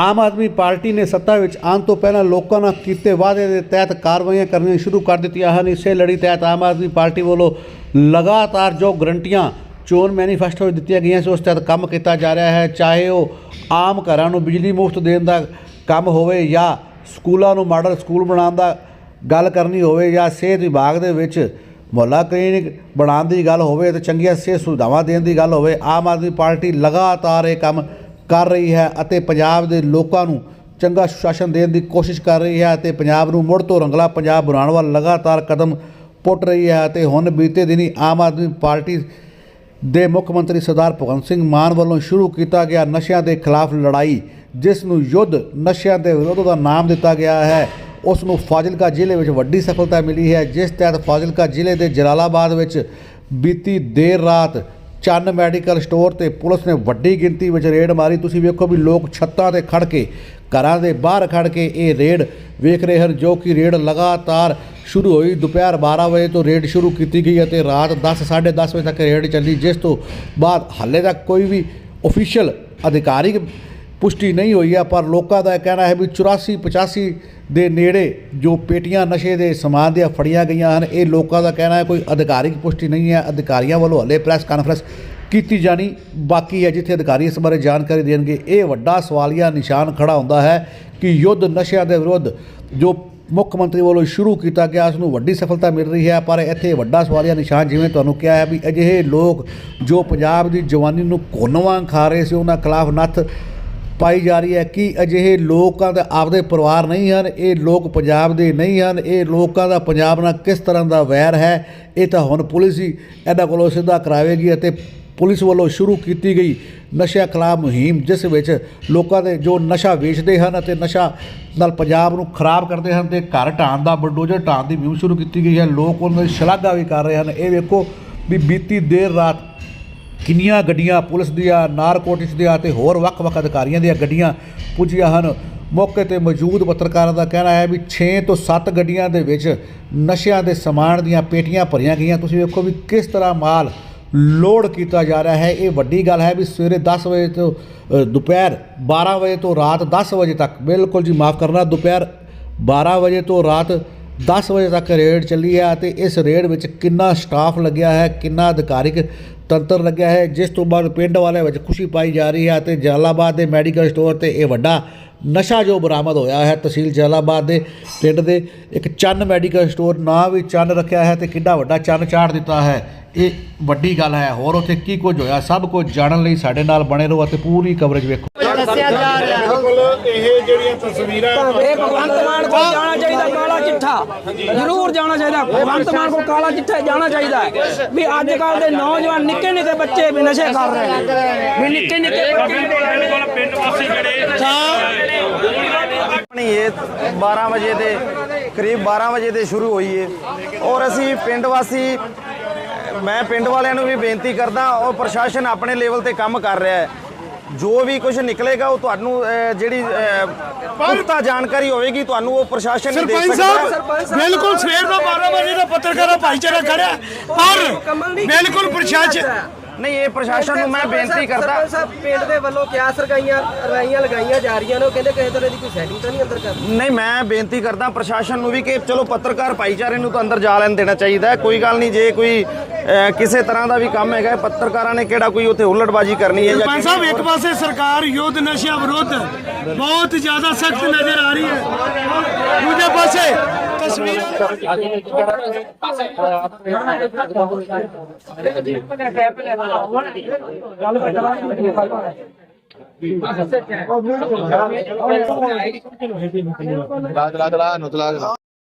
Aam Aadmi party ਨੇ ਸੱਤਾ ਵਿੱਚ ਆਉਣ ਤੋਂ ਪਹਿਲਾਂ ਲੋਕਾਂ ਨਾਲ ਕੀਤੇ ਵਾਅਦੇ ਦੇ ਤਹਿਤ ਕਾਰਵਾਈਆਂ ਕਰਨੀਆਂ ਸ਼ੁਰੂ ਕਰ ਦਿੱਤੀਆਂ ਹਨ। ਇਸੇ ਲੜੀ ਤਹਿਤ ਆਮ ਆਦਮੀ ਪਾਰਟੀ ਵੱਲੋਂ ਲਗਾਤਾਰ ਜੋ ਗਰੰਟੀਆਂ ਚੋਣ ਮੈਨੀਫੈਸਟੋ ਵਿੱਚ ਦਿੱਤੀਆਂ ਗਈਆਂ ਸੀ, ਉਸ ਤਹਿਤ ਕੰਮ ਕੀਤਾ ਜਾ ਰਿਹਾ ਹੈ। ਚਾਹੇ ਉਹ ਆਮ ਘਰਾਂ ਨੂੰ ਬਿਜਲੀ ਮੁਫਤ ਦੇਣ ਦਾ ਕੰਮ ਹੋਵੇ ਜਾਂ ਸਕੂਲਾਂ ਨੂੰ ਮਾਡਲ ਸਕੂਲ ਬਣਾਉਣ ਦਾ ਗੱਲ ਕਰਨੀ ਹੋਵੇ ਜਾਂ ਸਿਹਤ ਵਿਭਾਗ ਦੇ ਵਿੱਚ ਮੁਹੱਲਾ ਕਲੀਨਿਕ ਬਣਾਉਣ ਦੀ ਗੱਲ ਹੋਵੇ ਤੇ ਚੰਗੀਆਂ ਸਿਹਤ ਸੁਵਿਧਾਵਾਂ ਦੇਣ ਦੀ ਗੱਲ ਹੋਵੇ, ਆਮ ਆਦਮੀ ਪਾਰਟੀ ਲਗਾਤਾਰ ਇਹ ਕੰਮ ਕਰ ਰਹੀ ਹੈ ਅਤੇ ਪੰਜਾਬ ਦੇ ਲੋਕਾਂ ਨੂੰ ਚੰਗਾ ਸ਼ਾਸਨ ਦੇਣ ਦੀ ਕੋਸ਼ਿਸ਼ ਕਰ ਰਹੀ ਹੈ ਅਤੇ ਪੰਜਾਬ ਨੂੰ ਮੁੜ ਤੋਂ ਰੰਗਲਾ ਪੰਜਾਬ ਬਣਾਉਣ ਵੱਲ ਲਗਾਤਾਰ ਕਦਮ ਪੁੱਟ ਰਹੀ ਹੈ ਅਤੇ ਹੁਣ ਬੀਤੇ ਦਿਨੀ ਆਮ ਆਦਮੀ ਪਾਰਟੀ ਦੇ ਮੁੱਖ ਮੰਤਰੀ ਸਰਦਾਰ ਭਗਵੰਤ ਸਿੰਘ ਮਾਨ ਵੱਲੋਂ ਸ਼ੁਰੂ ਕੀਤਾ ਗਿਆ ਨਸ਼ਿਆਂ ਦੇ ਖਿਲਾਫ ਲੜਾਈ, ਜਿਸ ਨੂੰ ਯੁੱਧ ਨਸ਼ਿਆਂ ਦੇ ਵਿਰੋਧ ਦਾ ਨਾਮ ਦਿੱਤਾ ਗਿਆ ਹੈ। ਉਸ ਨੂੰ ਫਾਜ਼ਿਲਕਾ ਜ਼ਿਲ੍ਹੇ ਵਿੱਚ ਵੱਡੀ ਸਫਲਤਾ ਮਿਲੀ ਹੈ, ਜਿਸ ਤਹਿਤ ਫਾਜ਼ਿਲਕਾ ਜ਼ਿਲ੍ਹੇ ਦੇ ਜਲਾਲਾਬਾਦ ਵਿੱਚ ਬੀਤੀ ਦੇਰ ਰਾਤ ਚੰਨ ਮੈਡੀਕਲ ਸਟੋਰ ਤੇ ਪੁਲਿਸ ਨੇ ਵੱਡੀ ਗਿਣਤੀ ਵਿੱਚ ਰੇਡ ਮਾਰੀ। ਤੁਸੀਂ ਵੇਖੋ ਵੀ ਲੋਕ ਛੱਤਾਂ ਤੇ ਖੜ ਕੇ, ਘਰਾਂ ਦੇ ਬਾਹਰ ਖੜ ਕੇ ਇਹ ਰੇਡ ਵੇਖ ਰਹੇ ਹਨ, ਜੋ ਕਿ ਰੇਡ ਲਗਾਤਾਰ ਸ਼ੁਰੂ ਹੋਈ। ਦੁਪਹਿਰ 12 ਵਜੇ ਤੋਂ ਰੇਡ ਸ਼ੁਰੂ ਕੀਤੀ ਗਈ ਅਤੇ ਰਾਤ 10 10:30 ਵਜੇ ਤੱਕ ਰੇਡ ਚੱਲੀ, ਜਿਸ ਤੋਂ ਬਾਅਦ ਹਾਲੇ ਤੱਕ ਕੋਈ ਵੀ ਅਫੀਸ਼ੀਅਲ ਅਧਿਕਾਰੀ ਪੁਸ਼ਟੀ ਨਹੀਂ ਹੋਈ ਹੈ ਪਰ ਲੋਕਾਂ ਦਾ ਇਹ ਕਹਿਣਾ ਹੈ ਵੀ 84 85 ਦੇ ਨੇੜੇ ਜੋ ਪੇਟੀਆਂ ਨਸ਼ੇ ਦੇ ਸਮਾਨ ਦੀਆਂ ਫੜੀਆਂ ਗਈਆਂ ਹਨ, ਇਹ ਲੋਕਾਂ ਦਾ ਕਹਿਣਾ ਹੈ ਕੋਈ ਅਧਿਕਾਰਿਕ ਪੁਸ਼ਟੀ ਨਹੀਂ ਹੈ। ਅਧਿਕਾਰੀਆਂ ਵੱਲੋਂ ਹਲੇ ਪ੍ਰੈਸ ਕਾਨਫਰੰਸ ਕੀਤੀ ਜਾਣੀ ਬਾਕੀ ਹੈ, ਜਿੱਥੇ ਅਧਿਕਾਰੀ ਇਸ ਬਾਰੇ ਜਾਣਕਾਰੀ ਦੇਣਗੇ। ਇਹ ਵੱਡਾ ਸਵਾਲੀਆ ਨਿਸ਼ਾਨ ਖੜਾ ਹੁੰਦਾ ਹੈ ਕਿ ਯੁੱਧ ਨਸ਼ਿਆਂ ਦੇ ਵਿਰੁੱਧ ਜੋ ਮੁੱਖ ਮੰਤਰੀ ਵੱਲੋਂ ਸ਼ੁਰੂ ਕੀਤਾ ਗਿਆ ਉਸ ਨੂੰ ਵੱਡੀ ਸਫਲਤਾ ਮਿਲ ਰਹੀ ਹੈ, ਪਰ ਇੱਥੇ ਵੱਡਾ ਸਵਾਲੀਆ ਨਿਸ਼ਾਨ ਜਿਵੇਂ ਤੁਹਾਨੂੰ ਕਿਹਾ ਹੈ ਵੀ ਅਜਿਹੇ ਲੋਕ ਜੋ ਪੰਜਾਬ ਦੀ ਜਵਾਨੀ ਨੂੰ ਕੋਨਵਾਂ ਖਾ ਰਹੇ ਸੀ, ਉਹਨਾਂ ਖਿਲਾਫ ਨੱਥ ਪਾਈ ਜਾ ਰਹੀ ਹੈ ਕਿ ਅਜਿਹੇ ਲੋਕਾਂ ਦਾ ਆਪਦੇ ਪਰਿਵਾਰ ਨਹੀਂ ਹਨ, ਇਹ ਲੋਕ ਪੰਜਾਬ ਦੇ ਨਹੀਂ ਹਨ, ਇਹ ਲੋਕਾਂ ਦਾ ਪੰਜਾਬ ਨਾਲ ਕਿਸ ਤਰ੍ਹਾਂ ਦਾ ਵੈਰ ਹੈ, ਇਹ ਤਾਂ ਹੁਣ ਪੁਲਿਸ ਹੀ ਇਹਨਾਂ ਕੋਲੋਂ ਸਿੱਧਾ ਕਰਾਵੇਗੀ ਅਤੇ ਪੁਲਿਸ ਵੱਲੋਂ ਸ਼ੁਰੂ ਕੀਤੀ ਗਈ ਨਸ਼ਿਆਂ ਖਿਲਾਫ ਮੁਹਿੰਮ, ਜਿਸ ਵਿੱਚ ਲੋਕਾਂ ਦੇ ਜੋ ਨਸ਼ਾ ਵੇਚਦੇ ਹਨ ਅਤੇ ਨਸ਼ਾ ਨਾਲ ਪੰਜਾਬ ਨੂੰ ਖਰਾਬ ਕਰਦੇ ਹਨ ਤੇ ਘਰ ਢਾਣ ਦਾ ਬਲਡੋਜ਼ਰ ਢਾਣ ਦੀ ਮੁਹਿੰਮ ਸ਼ੁਰੂ ਕੀਤੀ ਗਈ ਹੈ, ਲੋਕ ਉਹਨਾਂ ਦੀ ਸ਼ਲਾਘਾ ਵੀ ਕਰ ਰਹੇ ਹਨ। ਇਹ ਵੇਖੋ ਵੀ ਬੀਤੀ ਦੇਰ ਰਾਤ ਕਿੰਨੀਆਂ ਗੱਡੀਆਂ ਪੁਲਿਸ ਦੀਆਂ ਨਾਰਕੋਟਿਕਸ ਦੀਆਂ ਤੇ ਹੋਰ ਵੱਖ-ਵੱਖ ਅਧਿਕਾਰੀਆਂ ਦੀਆਂ ਗੱਡੀਆਂ ਪੁੱਜੀਆਂ ਹਨ। ਮੌਕੇ ਤੇ ਮੌਜੂਦ ਪੱਤਰਕਾਰਾਂ ਦਾ ਕਹਿਣਾ ਹੈ ਵੀ 6 ਤੋਂ 7 ਗੱਡੀਆਂ ਦੇ ਵਿੱਚ ਨਸ਼ਿਆਂ ਦੇ ਸਮਾਨ ਦੀਆਂ ਪੇਟੀਆਂ ਭਰੀਆਂ ਗਈਆਂ। ਤੁਸੀਂ ਵੇਖੋ ਵੀ ਕਿਸ ਤਰ੍ਹਾਂ ਮਾਲ ਲੋਡ ਕੀਤਾ ਜਾ ਰਿਹਾ ਹੈ। ਇਹ ਵੱਡੀ ਗੱਲ ਹੈ ਵੀ ਸਵੇਰੇ 10 ਵਜੇ ਤੋਂ ਦੁਪਹਿਰ 12 ਵਜੇ ਤੋਂ ਰਾਤ 10 ਵਜੇ ਤੱਕ। ਬਿਲਕੁਲ ਜੀ, ਮਾਫ ਕਰਨਾ, ਦੁਪਹਿਰ 12 ਵਜੇ ਤੋਂ ਰਾਤ 10 ਵਜੇ ਤੱਕ ਰੇਡ ਚੱਲੀ ਹੈ ਅਤੇ ਇਸ ਰੇਡ ਵਿੱਚ ਕਿੰਨਾ ਸਟਾਫ ਲੱਗਿਆ ਹੈ, ਕਿੰਨਾ ਅਧਿਕਾਰਿਕ ਤੰਤਰ ਲੱਗਿਆ ਹੈ, ਜਿਸ ਤੋਂ ਬਾਅਦ ਪਿੰਡ ਵਾਲਿਆਂ ਵਿੱਚ ਖੁਸ਼ੀ ਪਾਈ ਜਾ ਰਹੀ ਹੈ ਅਤੇ ਜਲਾਲਾਬਾਦ ਦੇ ਮੈਡੀਕਲ ਸਟੋਰ ਤੇ ਇਹ ਵੱਡਾ ਨਸ਼ਾ ਜੋ ਬਰਾਮਦ ਹੋਇਆ ਹੈ, ਤਹਿਸੀਲ ਜਲਾਲਾਬਾਦ ਦੇ ਪਿੰਡ ਦੇ ਇੱਕ ਚੰਨ ਮੈਡੀਕਲ ਸਟੋਰ ਨਾਂ ਵੀ ਚੰਨ ਰੱਖਿਆ ਹੈ ਤੇ ਕਿੰਨਾ ਵੱਡਾ ਚੰਨ ਚਾੜ ਦਿੱਤਾ ਹੈ। ਇਹ ਵੱਡੀ ਗੱਲ ਹੈ। ਹੋਰ ਉੱਥੇ ਕੀ ਕੁਝ ਹੋਇਆ? ਸਭ ਕੁਝ ਜਾਣਨ ਲਈ ਸਾਡੇ ਨਾਲ ਬਣੇ ਰਹੋ ਅਤੇ ਪੂਰੀ ਕਵਰੇਜ ਵੇਖੋ। ਦੱਸਿਆ ਜਾ ਰਿਹਾ ਬਿਲਕੁਲ ਜਿਹੜੀਆਂ ਤਸਵੀਰਾਂ ਇਹ ਭਗਵੰਤ ਮਾਨ ਕੋਲ ਜਾਣਾ ਚਾਹੀਦਾ ਕਾਲਾ ਚਿੱਠਾ। ਜ਼ਰੂਰ ਜਾਣਾ ਚਾਹੀਦਾ। ਭਗਵੰਤ ਮਾਨ ਕੋਲ ਕਾਲਾ ਚਿੱਠਾ ਜਾਣਾ ਚਾਹੀਦਾ। ਵੀ ਅੱਜ ਕੱਲ ਦੇ ਨੌਜਵਾਨ ਨਿੱਕੇ ਨਿੱਕੇ ਬੱਚੇ ਵੀ ਨਸ਼ੇ ਕਰ ਰਹੇ ਨੇ। ਵੀ ਨਿੱਕੇ ਨਿੱਕੇ ਬੱਚੇ ਆਪਣੀ ਇਹ 12 ਵਜੇ ਦੇ ਕਰੀਬ 12 ਵਜੇ ਦੇ ਸ਼ੁਰੂ ਹੋਈ ਹੈ ਔਰ ਅਸੀਂ ਪਿੰਡ ਵਾਸੀ ਮੈਂ ਪਿੰਡ ਵਾਲਿਆਂ ਨੂੰ ਵੀ ਬੇਨਤੀ ਕਰਦਾ ਔਰ ਪ੍ਰਸ਼ਾਸਨ ਆਪਣੇ ਲੈਵਲ ਤੇ ਕੰਮ ਕਰ ਰਿਹਾ ਹੈ। ਜੋ ਵੀ ਕੁਝ ਨਿਕਲੇਗਾ ਉਹ ਤੁਹਾਨੂੰ ਅਹ, ਜਿਹੜੀ ਪੁਖਤਾ ਜਾਣਕਾਰੀ ਹੋਵੇਗੀ ਤੁਹਾਨੂੰ ਉਹ ਪ੍ਰਸ਼ਾਸਨ ਹੀ ਦੇ ਸਰਪੰਚ ਸਕਦਾ। ਹੈ ਸਾਹਿਬ ਬਿਲਕੁਲ ਸਵੇਰ ਦਾ 12 ਵਜੇ ਦਾ ਪੱਤਰਕਾਰਾਂ ਭਾਈਚਾਰਾ ਖੜਿਆ ਪਰ ਬਿਲਕੁਲ ਪ੍ਰਸ਼ਾਸਨ ਨਹੀਂ ਇਹ ਪ੍ਰਸ਼ਾਸਨ ਨੂੰ ਮੈਂ ਬੇਨਤੀ ਕਰਦਾ। ਸਰਪੰਚ ਸਾਹਿਬ ਪਿੰਡ ਦੇ ਵੱਲੋਂ ਕਿਆ ਸਰਗਾਈਆਂ ਰਵਾਈਆਂ ਲਗਾਈਆਂ ਜਾ ਰਹੀਆਂ ਨੇ ਉਹ ਕਹਿੰਦੇ ਕਿਸੇ ਤਰ੍ਹਾਂ ਦੀ ਕੋਈ ਸੈਟਿੰਗ ਤਾਂ ਨਹੀਂ ਅੰਦਰ ਕਰ ਨਹੀਂ ਮੈਂ ਬੇਨਤੀ ਕਰਦਾ ਪ੍ਰਸ਼ਾਸਨ ਨੂੰ ਵੀ ਕਿ ਚਲੋ ਪੱਤਰਕਾਰ ਭਾਈਚਾਰੇ ਨੂੰ ਤਾਂ ਅੰਦਰ ਜਾ ਲੈਣ ਦੇਣਾ ਚਾਹੀਦਾ ਹੈ। ਕੋਈ ਗੱਲ ਨਹੀਂ ਜੇ ਕੋਈ ਕਿਸੇ ਤਰ੍ਹਾਂ ਦਾ ਵੀ ਕੰਮ ਹੈਗਾ ਪੱਤਰਕਾਰਾਂ ਨੇ ਕਿਹੜਾ ਕੋਈ ਉੱਥੇ ਹੁੱਲੜਬਾਜੀ ਕਰਨੀ ਹੈ ਜਾਂ ਸਰਪੰਚ ਸਾਹਿਬ ਇੱਕ ਪਾਸੇ ਸਰਕਾਰ ਯੁੱਧ ਨਸ਼ਿਆਂ ਵਿਰੁੱਧ ਬਹੁਤ ਜ਼ਿਆਦਾ ਸਖਤ ਨਜ਼ਰ ਆ ਰਹੀ ਹੈ। ਦੂਜੇ ਪਾਸੇ ਤਸਵੀਰਾਂ